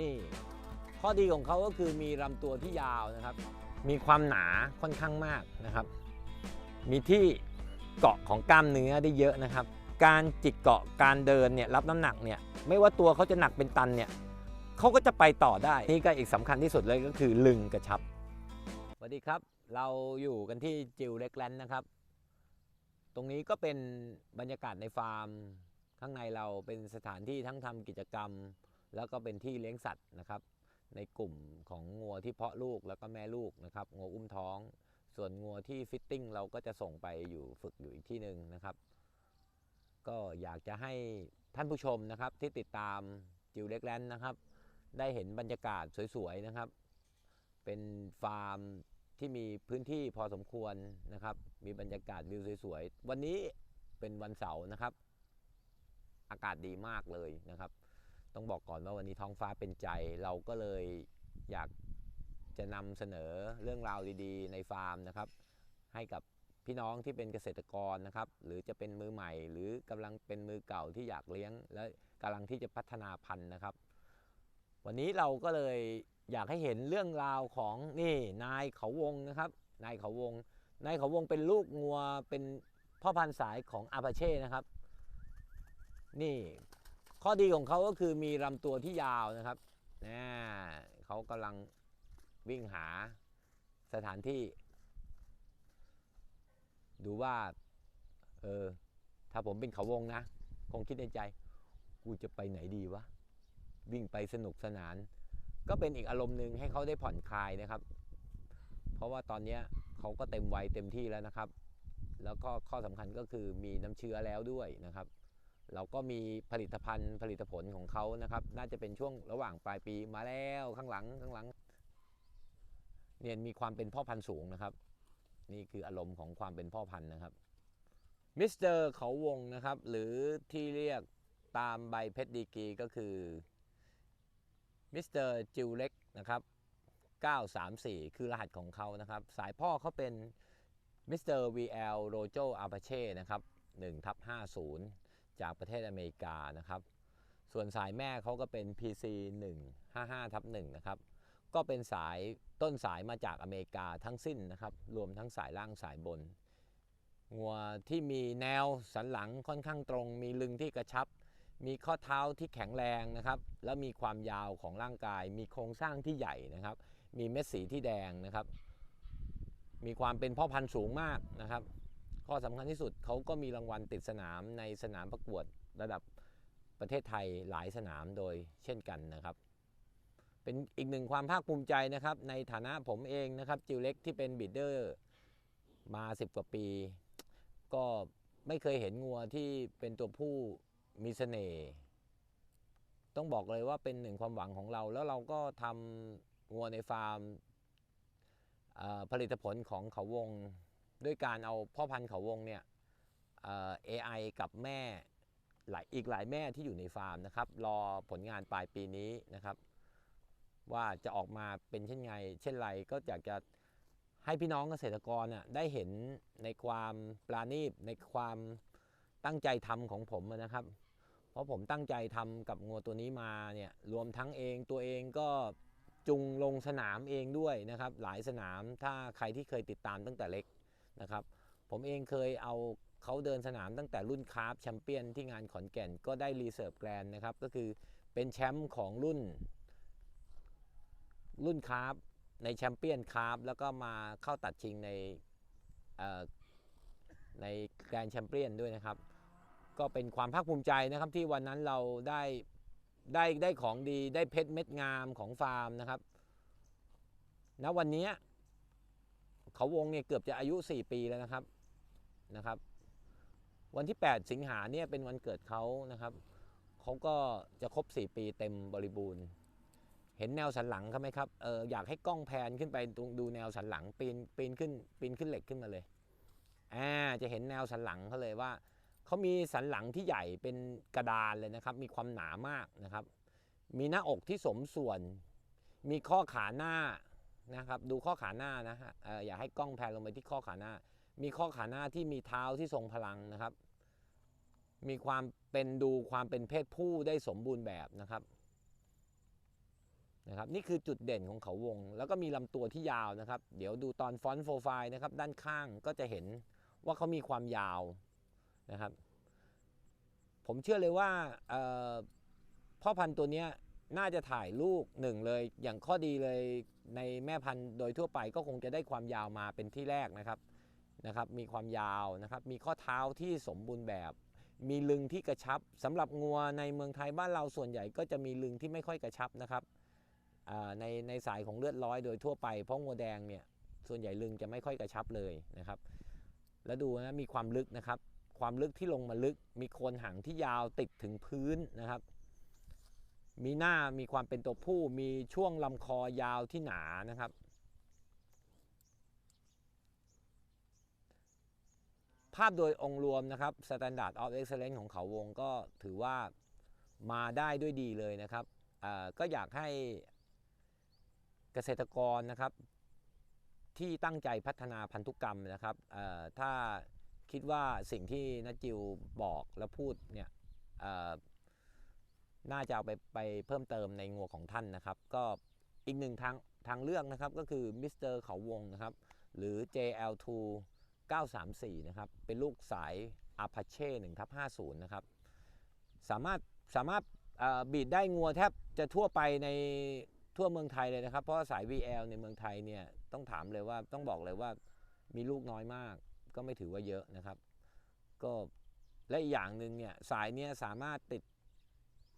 นี่ ข้อดีของเขาก็คือมีลำตัวที่ยาวนะครับ มีความหนาค่อนข้างมากนะครับ มีที่เกาะของกล้ามเนื้อได้เยอะนะครับ การจิกเกาะการเดินเนี่ยรับน้ำหนักเนี่ยไม่ว่าตัวเขาจะหนักเป็นตันเนี่ยเขาก็จะไปต่อได้ นี่ก็อีกสำคัญที่สุดเลยก็คือลึงกระชับสวัสดีครับ เราอยู่กันที่จิวเล็กแลนด์นะครับ ตรงนี้ก็เป็นบรรยากาศในฟาร์ม ข้างในเราเป็นสถานที่ทั้งทำกิจกรรม แล้วก็เป็นที่เลี้ยงสัตว์นะครับ ในกลุ่มของงัวที่เพาะลูกแล้วก็แม่ลูกนะครับงัวอุ้มท้อง ส่วนงัวที่ฟิตติ้งเราก็จะส่งไปอยู่ฝึกอยู่อีกที่หนึ่งนะครับ ก็อยากจะให้ท่านผู้ชมนะครับที่ติดตามจิวเล็กแลนด์นะครับ ได้เห็นบรรยากาศสวยๆนะครับ เป็นฟาร์มที่มีพื้นที่พอสมควรนะครับ มีบรรยากาศวิวสวยๆ วันนี้เป็นวันเสาร์นะครับ อากาศดีมากเลยนะครับ ต้องบอกก่อนว่าวันนี้ท้องฟ้าเป็นใจเราก็เลยอยากจะนำเสนอเรื่องราวดีๆ ในฟาร์มนะครับ ให้กับพี่น้องที่เป็นเกษตรกรนะครับ หรือจะเป็นมือใหม่ หรือกำลังเป็นมือเก่าที่อยากเลี้ยง และกำลังที่จะพัฒนาพันธุ์นะครับ วันนี้เราก็เลยอยากให้เห็นเรื่องราวของนี่นายเขาวงนะครับ นายเขาวง นายเขาวงเป็นลูกงัวเป็นพ่อพันธุ์สายของอาปาเช่นะครับ นี่ ข้อดีของเขาก็คือมีลำตัวที่ยาวนะครับนะเขากำลังวิ่งหาสถานที่ ดูว่า เออ ถ้าผมเป็นเขาวงนะ คงคิดในใจ กูจะไปไหนดีวะ วิ่งไปสนุกสนาน ก็เป็นอีกอารมณ์หนึ่งให้เขาได้ผ่อนคลายนะครับ เพราะว่าตอนนี้เขาก็เต็มวัยเต็มที่แล้วนะครับ แล้วก็ข้อสำคัญก็คือมีน้ำเชื้อแล้วด้วยนะครับ เราก็มีผลิตภัณฑ์ผลิตผลของเขานะครับ น่าจะเป็นช่วงระหว่างปลายปีมาแล้วข้างหลังข้างหลัง เนี่ยมีความเป็นพ่อพันธุ์สูงนะครับ นี่คืออารมณ์ของความเป็นพ่อพันธุ์นะครับมิสเตอร์เขาวงนะครับ หรือที่เรียกตามใบเพชรดีกีก็คือมิสเตอร์จิวเล็กนะครับ 934 คือรหัสของเขานะครับ สายพ่อเขาเป็นมิสเตอร์ VL Rojo Apache นะครับ1ทับ50 จากประเทศอเมริกานะครับ ส่วนสายแม่เขาก็เป็น PC 155ทับ1นะครับ ก็เป็นสายต้นสายมาจากอเมริกาทั้งสิ้นนะครับ รวมทั้งสายล่างสายบน งัวที่มีแนวสันหลังค่อนข้างตรง มีลึงที่กระชับ มีข้อเท้าที่แข็งแรงนะครับ แล้วมีความยาวของร่างกาย มีโครงสร้างที่ใหญ่นะครับ มีเม็ดสีที่แดงนะครับ มีความเป็นพ่อพันธุ์สูงมากนะครับ ข้อสำคัญที่สุดเขาก็มีรางวัลติดสนามในสนามประกวดระดับประเทศไทยหลายสนามโดยเช่นกันนะครับ เป็นอีกหนึ่งความภาคภูมิใจนะครับ ในฐานะผมเองนะครับจิวเล็กที่เป็นบีดเดอร์มา 10 กว่าปี ก็ไม่เคยเห็นงัวที่เป็นตัวผู้มีเสน่ห์ต้องบอกเลยว่าเป็นหนึ่งความหวังของเรา แล้วเราก็ทำงัวในฟาร์มผลิตผลของเขาวง ด้วยการเอาพ่อพันธุ์เขาวงเนี่ยเอ่อ AI กับแม่หลายอีกหลายแม่ที่อยู่ในฟาร์มนะครับ รอผลงานปลายปีนี้นะครับ ว่าจะออกมาเป็นเช่นไง เช่นไรก็อยากจะให้พี่น้องเกษตรกรน่ะได้เห็นในความปราณีตในความตั้งใจทำของผมนะครับ เพราะผมตั้งใจทำกับงัวตัวนี้มาเนี่ยรวมทั้งเองตัวเองก็จุงลงสนามเองด้วยนะครับ หลายสนามถ้าใครที่เคยติดตามตั้งแต่เล็ก นะครับ ผมเองเคยเอาเขาเดินสนามตั้งแต่รุ่นคาร์ฟแชมเปี้ยนที่งานขอนแก่นก็ได้รีเซิร์ฟแกรนนะครับ ก็คือเป็นแชมป์ของรุ่น รุ่นคาร์ฟในแชมเปี้ยนคาร์ฟแล้วก็มาเข้าตัดชิงในในแกรนแชมเปี้ยนด้วยนะครับ ก็เป็นความภาคภูมิใจนะครับที่วันนั้นเราได้ได้ได้ของดีได้เพชรเม็ดงามของฟาร์มนะครับณวันนี้ เขาวงเนี่ยเกือบจะอายุ 4 ปีแล้วนะครับนะครับ วันที่ 8 สิงหาเนี่ยเป็นวันเกิดเขานะครับเขาก็จะครบ 4 ปีเต็มบริบูรณ์ เห็นแนวสันหลังเขาไหมครับเอออยากให้กล้องแพนขึ้นไปดูดูแนวสันหลังปีนปีนขึ้นปีนขึ้นเหล็กขึ้นมาเลยอ่าจะเห็นแนวสันหลังเขาเลยว่าเขามีสันหลังที่ใหญ่เป็นกระดานเลยนะครับ มีความหนามากนะครับ มีหน้าอกที่สมส่วน มีข้อขาหน้า นะครับดูข้อขาหน้านะฮะเอ่ออยาให้กล้องแพนลงไปที่ข้อขาหน้า มีข้อขาหน้าที่มีเท้าที่ทรงพลังนะครับ มีความเป็นดูความเป็นเพศผู้ได้สมบูรณ์แบบนะครับนะครับนี่คือจุดเด่นของเขาวง แล้วก็มีลำตัวที่ยาวนะครับ เดี๋ยวดูตอนฟอนต์โฟไฟล์นะครับ ด้านข้างก็จะเห็นว่าเขามีความยาวนะครับ ผมเชื่อเลยว่าพ่อพันธุ์ตัวนี้น่าจะถ่ายลูกหนึ่งเลยอย่างข้อดีเลย ในแม่พันธุ์โดยทั่วไปก็คงจะได้ความยาวมาเป็นที่แรกนะครับนะครับมีความยาวนะครับมีข้อเท้าที่สมบูรณ์แบบ มีลึงที่กระชับสำหรับงัวในเมืองไทยบ้านเราส่วนใหญ่ก็จะมีลึงที่ไม่ค่อยกระชับนะครับในในสายของเลือดร้อยโดยทั่วไปเพราะงัวแดงเนี่ยส่วนใหญ่ลึงจะไม่ค่อยกระชับเลยนะครับ แล้วดูนะมีความลึกนะครับ ความลึกที่ลงมาลึก มีโคนหางที่ยาวติดถึงพื้นนะครับ มีหน้ามีความเป็นตัวผู้มีช่วงลำคอยาวที่หนานะครับ ภาพโดยองค์รวมนะครับ Standard of Excellence ของเขาวงก็ถือว่ามาได้ด้วยดีเลยนะครับก็อยากให้เกษตรกรนะครับ ที่ตั้งใจพัฒนาพันธุกรรมนะครับถ้าคิดว่าสิ่งที่นัจิวบอกและพูดเนี่ย น่าจะเอาไปไปเพิ่มเติมในงัวของท่านนะครับ ก็อีกหนึ่งทางทางเลือกนะครับก็คือมิสเตอร์เขาวงนะครับ หรือ JL2 934 นะครับ เป็นลูกสาย Apache 1ทับ50 นะครับ สามารถสามารถบีดได้งัวแทบจะทั่วไปในทั่วเมืองไทยเลยนะครับ เพราะสาย VL ในเมืองไทยเนี่ยต้องถามเลยว่าต้องบอกเลยว่ามีลูกน้อยมาก ก็ไม่ถือว่าเยอะนะครับ ก็และอีกอย่างหนึ่งเนี่ยสายเนี้ยสามารถติด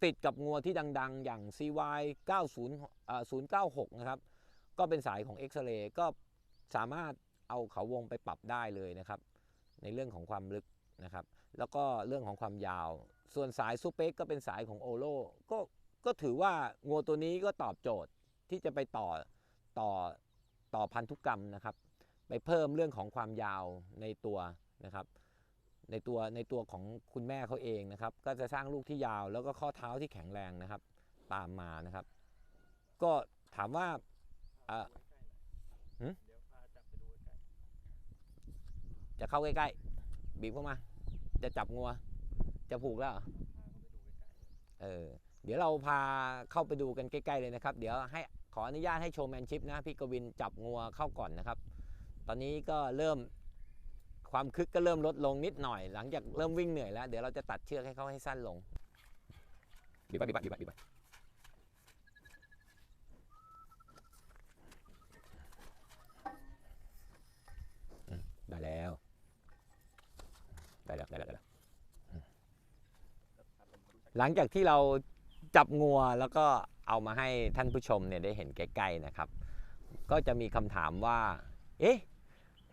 ติดกับงัวที่ดัง ๆ อย่าง CY 90 096 นะครับ ก็เป็นสายของเอ็กซเรย์ก็สามารถเอาเขาวงไปปรับได้เลยนะครับ ในเรื่องของความลึกนะครับ แล้วก็เรื่องของความยาว ส่วนสายซูเปกก็เป็นสายของโอโลก็ก็ถือว่างัวตัวนี้ก็ตอบโจทย์ที่จะไปต่อต่อต่อพันธุกรรมนะครับ ไปเพิ่มเรื่องของความยาวในตัวนะครับ ในตัวในตัวของคุณแม่เขาเองนะครับ ก็จะสร้างลูกที่ยาวแล้วก็ข้อเท้าที่แข็งแรงนะครับ ตามมานะครับ ก็ถามว่าเออเดี๋ยวพาจับไปดูใกล้จะเข้าใกล้ๆบีบเข้ามา จะจับงัว จะผูกแล้วเอๆพาเขาไปดูใกล้เออเดี๋ยวเราพาเข้าไปดูกันใกล้ๆเลยนะครับ เดี๋ยวให้ขออนุญาตให้โชว์แมนชิพนะพี่กวินจับงัวเข้าก่อนนะครับ ตอนนี้ก็เริ่ม ความคึกก็เริ่มลดลงนิดหน่อย หลังจากเริ่มวิ่งเหนื่อยแล้ว เดี๋ยวเราจะตัดเชือกให้เขาให้สั้นลงบีบไปบีบไปบีบไปบีบไปอืมได้แล้วได้แล้วได้แล้วได้แล้วหลังจากที่เราจับงัวแล้วก็เอามาให้ท่านผู้ชมเนี่ยได้เห็นใกล้ๆนะครับ ก็จะมีคำถามว่า เอ๊ะ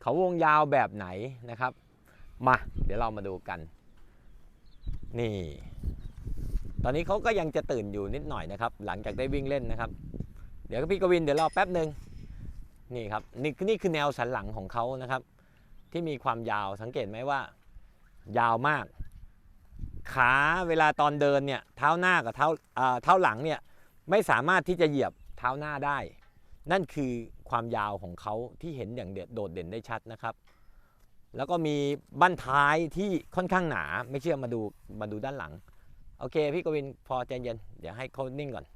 เขาวงยาวแบบไหนนะครับ มา เดี๋ยวเรามาดูกัน นี่ ตอนนี้เขาก็ยังจะตื่นอยู่นิดหน่อยนะครับ หลังจากได้วิ่งเล่นนะครับ เดี๋ยวพี่กวินเดี๋ยวรอแป๊บหนึ่งนี่ครับนี่นี่คือแนวสันหลังของเขานะครับ ที่มีความยาวสังเกตไหมว่า ยาวมาก ขาเวลาตอนเดินเนี่ยเท้าหน้ากับเท้าเอ่อเท้าหลังเนี่ยไม่สามารถที่จะเหยียบเท้าหน้าได้ นั่นคือ ความยาวของเขาที่เห็นอย่างเด็ดโดดเด่นได้ชัดนะครับ แล้วก็มีบั้นท้ายที่ค่อนข้างหนา ไม่เชื่อมาดูมาดูด้านหลัง โอเคพี่กวินพอใจเย็น เดี๋ยวให้เขานิ่งก่อน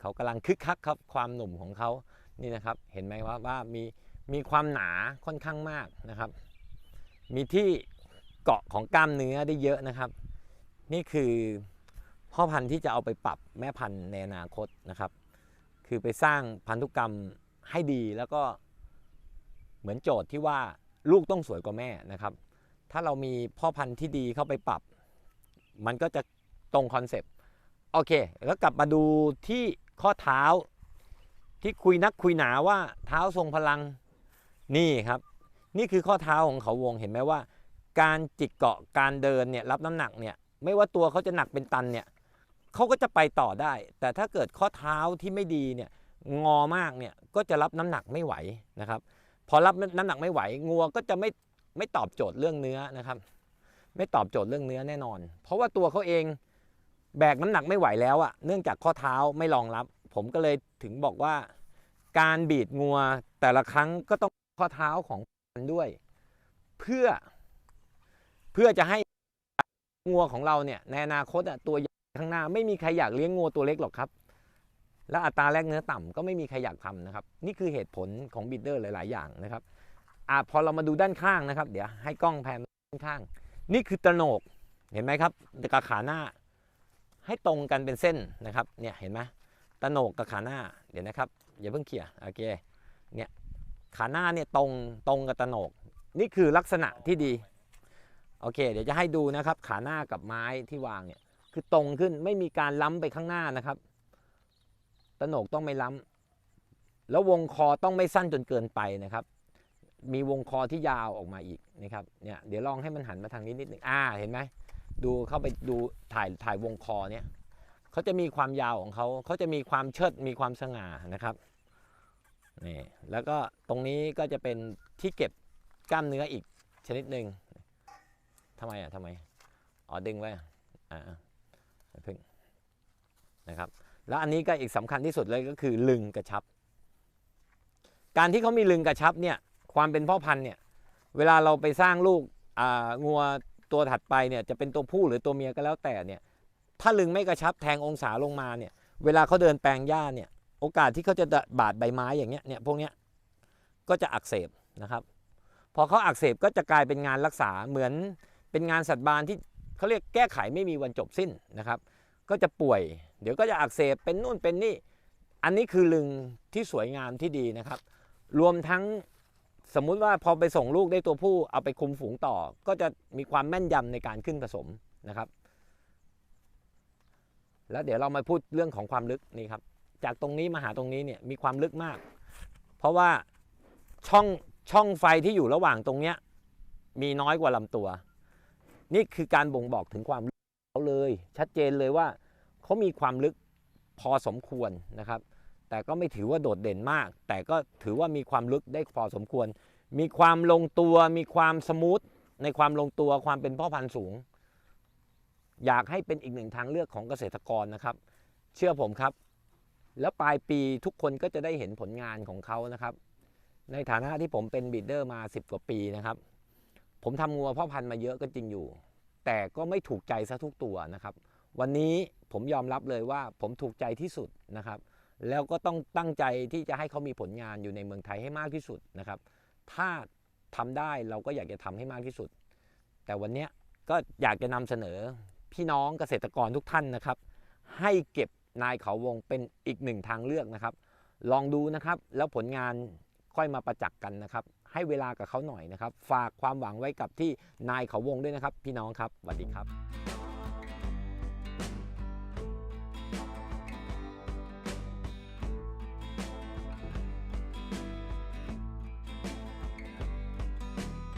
เขากำลังคึกคักครับความหนุ่มของเขานี่นะครับ เห็นไหมว่าว่ามีมีความหนาค่อนข้างมากนะครับ มีที่เกาะของกล้ามเนื้อได้เยอะนะครับ นี่คือพ่อพันธุ์ที่จะเอาไปปรับแม่พันธุ์ในอนาคตนะครับ คือไปสร้างพันธุกรรม ให้ดีแล้วก็เหมือนโจทย์ที่ว่าลูกต้องสวยกว่าแม่นะครับ ถ้าเรามีพ่อพันธุ์ที่ดีเข้าไปปรับ มันก็จะตรงคอนเซปต์โอเค แล้วกลับมาดูที่ข้อเท้าที่คุยนักคุยหนาว่าเท้าทรงพลังนี่ครับ นี่คือข้อเท้าของเขาวงเห็นไหมว่า การจิกเกาะการเดินเนี่ยรับน้ำหนักเนี่ยไม่ว่าตัวเขาจะหนักเป็นตันเนี่ยเขาก็จะไปต่อได้ แต่ถ้าเกิดข้อเท้าที่ไม่ดีเนี่ย งอมากเนี่ยก็จะรับน้ำหนักไม่ไหวนะครับ พอรับน้ำหนักไม่ไหวงัวก็จะไม่ไม่ตอบโจทย์เรื่องเนื้อนะครับ ไม่ตอบโจทย์เรื่องเนื้อแน่นอน เพราะว่าตัวเขาเองแบกน้ำหนักไม่ไหวแล้วอะเนื่องจากข้อเท้าไม่รองรับ ผมก็เลยถึงบอกว่า การบีดงัวแต่ละครั้งก็ต้องข้อเท้าของมันด้วย เพื่อ เพื่อจะให้งัวของเราเนี่ยในอนาคตอะตัวใหญ่ข้างหน้าไม่มีใครอยากเลี้ยงงัวตัวเล็กหรอกครับ และอัตราแลกเนื้อต่ำก็ไม่มีใครอยากทำนะครับ นี่คือเหตุผลของบิดเดอร์หลาย ๆ อย่างนะครับอะพอเรามาดูด้านข้างนะครับ เดี๋ยวให้กล้องแพนด้านข้าง นี่คือตระโหนกเห็นไหมครับกับขาหน้าให้ตรงกันเป็นเส้นนะครับเนี่ยเห็นไหมตระโหนกกับขาหน้าเดี๋ยวนะครับอย่าเพิ่งเขี่ยโอเคเนี่ยขาหน้าเนี่ยตรงตรงกับตระโหนก นี่คือลักษณะที่ดีโอเค เดี๋ยวจะให้ดูนะครับ ขาหน้ากับไม้ที่วางเนี่ยคือตรงขึ้นไม่มีการล้ำไปข้างหน้านะครับ ตโหนกต้องไม่ล้ำแล้ววงคอต้องไม่สั้นจนเกินไปนะครับ มีวงคอที่ยาวออกมาอีกนะครับเนี่ยเดี๋ยวลองให้มันหันมาทางนี้นิดนึงอ่าเห็นไหมดูเข้าไปดูถ่ายถ่ายวงคอเนี่ยเขาจะมีความยาวของเขาเขาจะมีความเชิดมีความสง่านะครับนี่แล้วก็ตรงนี้ก็จะเป็นที่เก็บกล้ามเนื้ออีกชนิดหนึ่งทำไมอะทำไมอ๋อดึงไว้อ่าพิ่งนะครับ แล้วอันนี้ก็อีกสำคัญที่สุดเลยก็คือลึงกระชับ การที่เขามีลึงกระชับเนี่ยความเป็นพ่อพันธุ์เนี่ยเวลาเราไปสร้างลูกอ่างัวตัวถัดไปเนี่ยจะเป็นตัวผู้หรือตัวเมียก็แล้วแต่เนี่ยถ้าลึงไม่กระชับแทงองศาลงมาเนี่ยเวลาเขาเดินแปลงหญ้าเนี่ยโอกาสที่เขาจะบาดใบไม้อย่างเงี้ยเนี่ยพวกเนี้ยก็จะอักเสบนะครับพอเขาอักเสบก็จะกลายเป็นงานรักษาเหมือนเป็นงานสัตว์บานที่เขาเรียกแก้ไขไม่มีวันจบสิ้นนะครับ ก็จะป่วย เดี๋ยวก็จะอักเสบเป็นนู่นเป็นนี่ อันนี้คือลึงที่สวยงามที่ดีนะครับ รวมทั้งสมมุติว่าพอไปส่งลูกได้ตัวผู้เอาไปคุมฝูงต่อ ก็จะมีความแม่นยำในการขึ้นผสมนะครับ แล้วเดี๋ยวเรามาพูดเรื่องของความลึกนี่ครับ จากตรงนี้มาหาตรงนี้เนี่ยมีความลึกมาก เพราะว่าช่องช่องไฟที่อยู่ระหว่างตรงเนี้ยมีน้อยกว่าลำตัว นี่คือการบ่งบอกถึงความลึกเขาเลย ชัดเจนเลยว่า เขามีความลึกพอสมควรนะครับ แต่ก็ไม่ถือว่าโดดเด่นมาก แต่ก็ถือว่ามีความลึกได้พอสมควร มีความลงตัว มีความสมูทในความลงตัวความเป็นพ่อพันธุ์สูง อยากให้เป็นอีกหนึ่งทางเลือกของเกษตรกรนะครับ เชื่อผมครับ แล้วปลายปีทุกคนก็จะได้เห็นผลงานของเขานะครับ ในฐานะที่ผมเป็นบีดเดอร์มา 10 กว่าปีนะครับ ผมทำงัวพ่อพันธุ์มาเยอะก็จริงอยู่ แต่ก็ไม่ถูกใจซะทุกตัวนะครับ วันนี้ผมยอมรับเลยว่าผมถูกใจที่สุดนะครับ แล้วก็ต้องตั้งใจที่จะให้เขามีผลงานอยู่ในเมืองไทยให้มากที่สุดนะครับ ถ้าทำได้เราก็อยากจะทำให้มากที่สุด แต่วันนี้ก็อยากจะนำเสนอพี่น้องเกษตรกรทุกท่านนะครับ ให้เก็บนายเขาวงเป็นอีกหนึ่งทางเลือกนะครับ ลองดูนะครับแล้วผลงานค่อยมาประจักษ์กันนะครับ ให้เวลากับเขาหน่อยนะครับ ฝากความหวังไว้กับที่นายเขาวงด้วยนะครับ พี่น้องครับสวัสดีครับ